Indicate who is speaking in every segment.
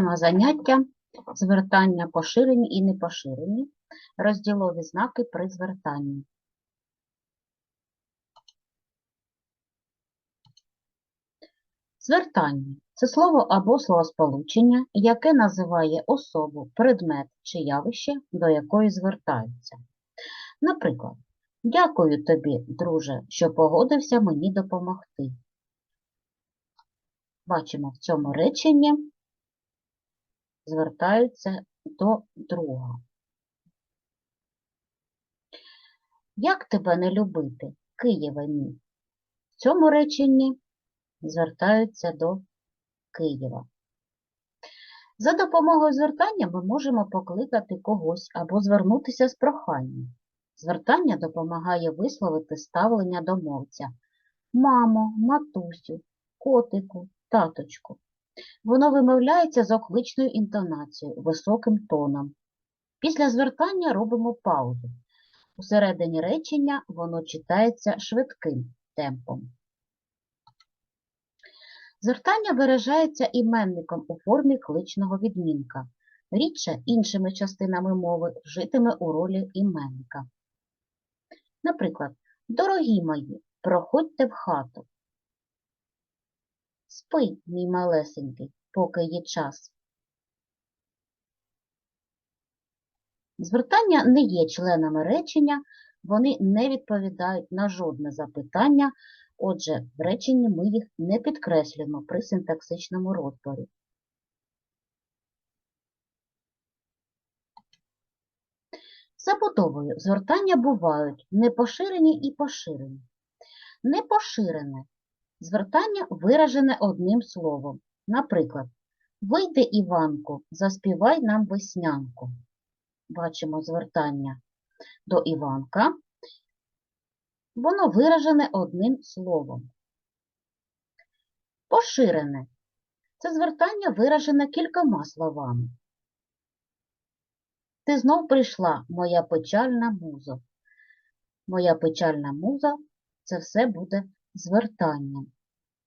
Speaker 1: Тема заняття звертання поширені і непоширені, розділові знаки при звертанні. Звертання це слово або словосполучення, яке називає особу, предмет чи явище, до якої звертаються. Наприклад, дякую тобі, друже, що погодився мені допомогти. Бачимо в цьому реченні звертаються до друга. Як тебе не любити, Києве мій? В цьому реченні звертаються до Києва. За допомогою звертання ми можемо покликати когось або звернутися з проханням. Звертання допомагає висловити ставлення до мовця. Мамо, матусю, котику, таточку. Воно вимовляється з окличною інтонацією, високим тоном. Після звертання робимо паузу. Усередині речення воно читається швидким темпом. Звертання виражається іменником у формі кличного відмінка. Рідше іншими частинами мови вжитиме у ролі іменника. Наприклад, дорогі мої, проходьте в хату. Спи, мій малесенький, поки є час. Звертання не є членами речення, вони не відповідають на жодне запитання, отже, в реченні ми їх не підкреслюємо при синтаксичному розборі. Забудовою звертання бувають непоширені і поширені. Непоширене звертання виражене одним словом. Наприклад, вийди, Іванку, заспівай нам веснянку. Бачимо звертання до Іванка. Воно виражене одним словом. Поширене це звертання виражене кількома словами. Ти знов прийшла, моя печальна муза. Моя печальна муза це все буде звертанням.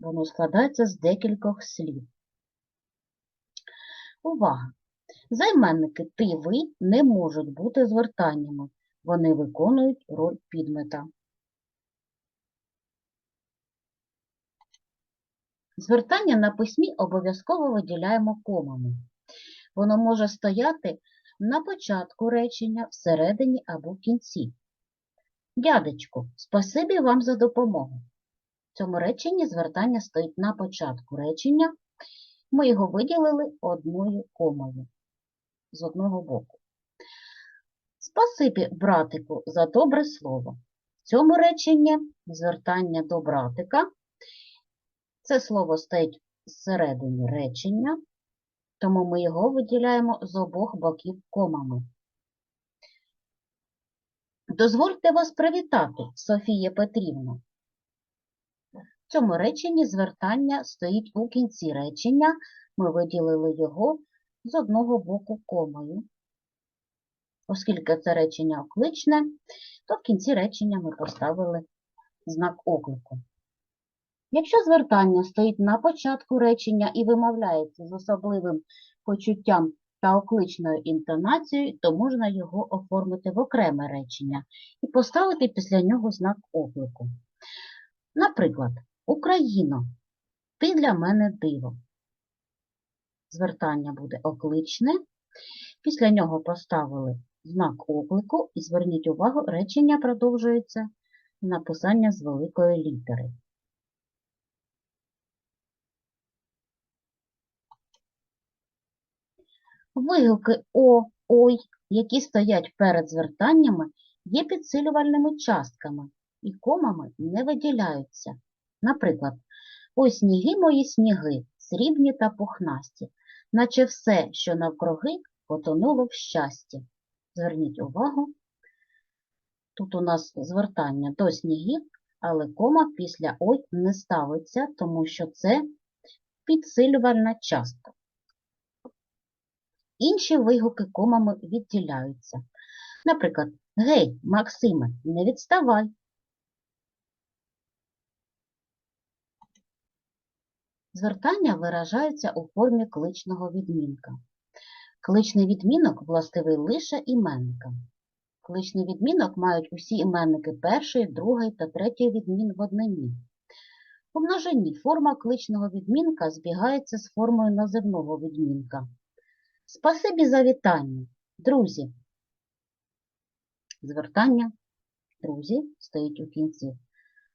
Speaker 1: Воно складається з декількох слів. Увага! Займенники ти, ви не можуть бути звертаннями. Вони виконують роль підмета. Звертання на письмі обов'язково виділяємо комами. Воно може стояти на початку речення, всередині або в кінці. Дядечку, спасибі вам за допомогу. В цьому реченні звертання стоїть на початку речення. Ми його виділили одною комою з одного боку. Спасибі, братику, за добре слово. В цьому реченні звертання до братика. Це слово стоїть всередині речення, тому ми його виділяємо з обох боків комами. Дозвольте вас привітати, Софія Петрівна. В цьому реченні звертання стоїть у кінці речення. Ми виділили його з одного боку комою. Оскільки це речення окличне, то в кінці речення ми поставили знак оклику. Якщо звертання стоїть на початку речення і вимовляється з особливим почуттям та окличною інтонацією, то можна його оформити в окреме речення і поставити після нього знак оклику. Наприклад, Україно, ти для мене диво. Звертання буде окличне. Після нього поставили знак оклику і зверніть увагу, речення продовжується написання з великої літери. Вигуки О, Ой, які стоять перед звертаннями, є підсилювальними частками і комами не виділяються. Наприклад, ой сніги мої сніги, срібні та пухнасті, наче все, що навкруги, потонуло в щасті. Зверніть увагу, тут у нас звертання до снігів, але кома після ой не ставиться, тому що це підсилювальна частка. Інші вигуки комами відділяються. Наприклад, гей, Максиме, не відставай. Звертання виражаються у формі кличного відмінка. Кличний відмінок властивий лише іменникам. Кличний відмінок мають усі іменники першої, другої та третьої відмін в однині. У множині форма кличного відмінка збігається з формою називного відмінка. Спасибі за вітання, друзі. Звертання друзі стоїть у кінці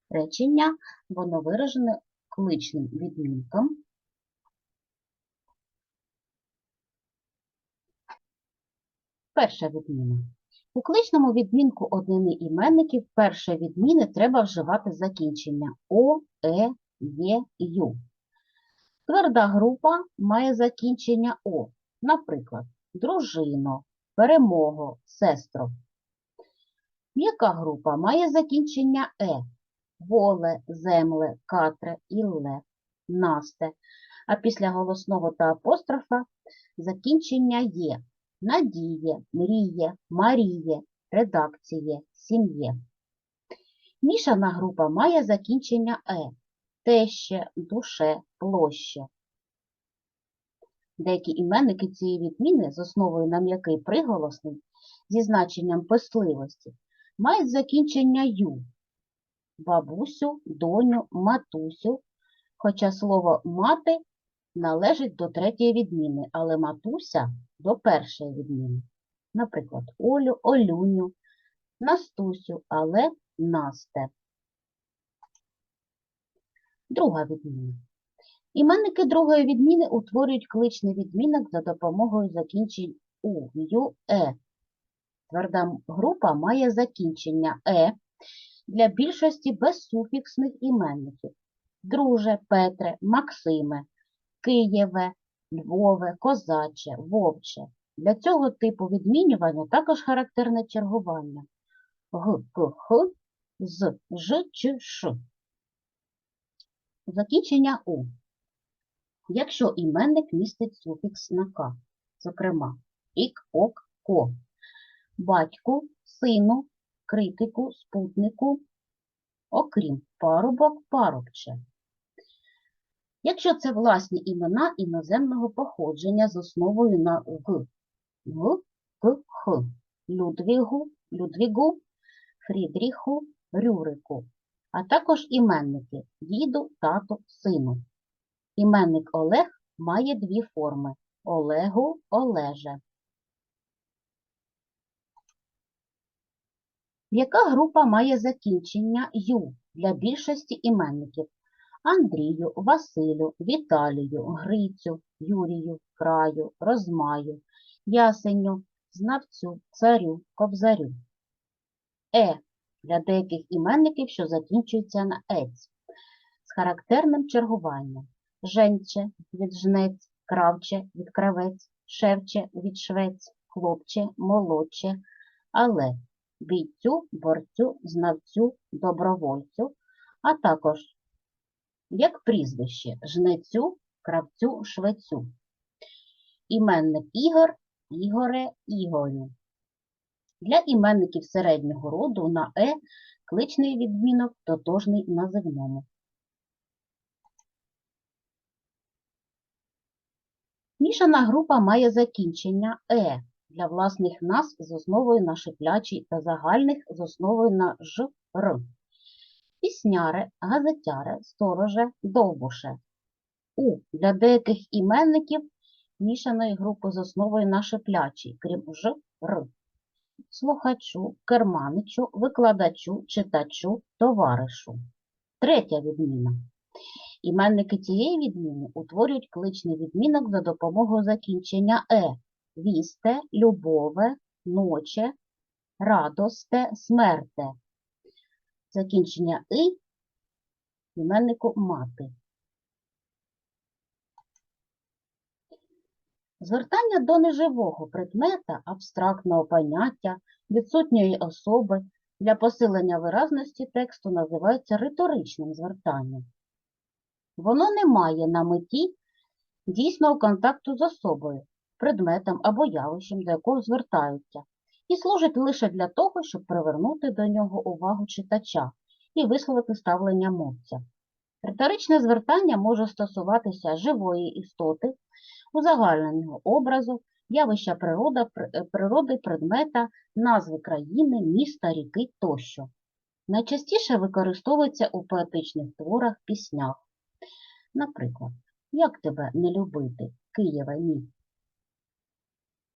Speaker 1: речення, воно виражене кличним відмінком. Перша відміна. У кличному відмінку однини іменників першої відміни треба вживати закінчення о, е, є, ю. Тверда група має закінчення о, наприклад, дружино, перемого, сестро. М'яка група має закінчення е, воле, земле, катре, ілле, насте, а після голосного та апострофа закінчення є, надіє, мріє, маріє, редакціє, сім'є. Мішана група має закінчення е, теще, душе, площе. Деякі іменники цієї відміни з основою на м'який приголосний зі значенням писливості мають закінчення ю, бабусю, доню, матусю, хоча слово мати належить до третьої відміни, але матуся до першої відміни. Наприклад, Олю, Олюню, Настусю, але Насте. Друга відміна. Іменники другої відміни утворюють кличний відмінок за допомогою закінчень у, ю, е. Тверда група має закінчення е для більшості безсуфіксних іменників. Друже, Петре, Максиме, Києве, Львове, Козаче, Вовче. Для цього типу відмінювання також характерне чергування г, к, х, з, ж чи ш. Закінчення у. Якщо іменник містить суфікс на к, зокрема ік, ок, ко, батьку, сину, критику, спутнику, окрім парубок, парубче. Якщо це власні імена іноземного походження з основою на г, в, к, х, Людвігу, Людвігу, Фрідріху, Рюрику, а також іменники діду, тату, сину. Іменник Олег має дві форми Олегу, Олеже. Яка група має закінчення ю для більшості іменників? Андрію, Василю, Віталію, Грицю, Юрію, Краю, Розмаю, Ясеню, Знавцю, Царю, Кобзарю. Е для деяких іменників, що закінчуються на ець, з характерним чергуванням. Женче від жнець, кравче від кравець, шевче від швець, хлопче, молодче, але бійцю, борцю, знавцю, добровольцю, а також як прізвище жнецю, кравцю, швецю. Іменник Ігор, Ігоре, Ігорю. Для іменників середнього роду на е кличний відмінок тотожний називному. Мішана група має закінчення е для власних назв з основою на шиплячий та загальних з основою на ж, р. Пісняре, газетяре, стороже, довбуше. У для деяких іменників мішаної групи з основою на шиплячий, крім ж, р. Слухачу, керманичу, викладачу, читачу, товаришу. Третя відміна. Іменники цієї відміни утворюють кличний відмінок за допомогою закінчення е. Вісте, любове, ноче, радосте, смерте. Закінчення и іменнику мати. Звертання до неживого предмета, абстрактного поняття, відсутньої особи для посилення виразності тексту називається риторичним звертанням. Воно не має на меті дійсного контакту з особою, предметом або явищем, до якого звертаються, і служить лише для того, щоб привернути до нього увагу читача і висловити ставлення мовця. Риторичне звертання може стосуватися живої істоти, узагальненого образу, явища природа, е, природи, предмета, назви країни, міста, ріки тощо. Найчастіше використовується у поетичних творах, піснях. Наприклад, як тебе не любити, Києве мій?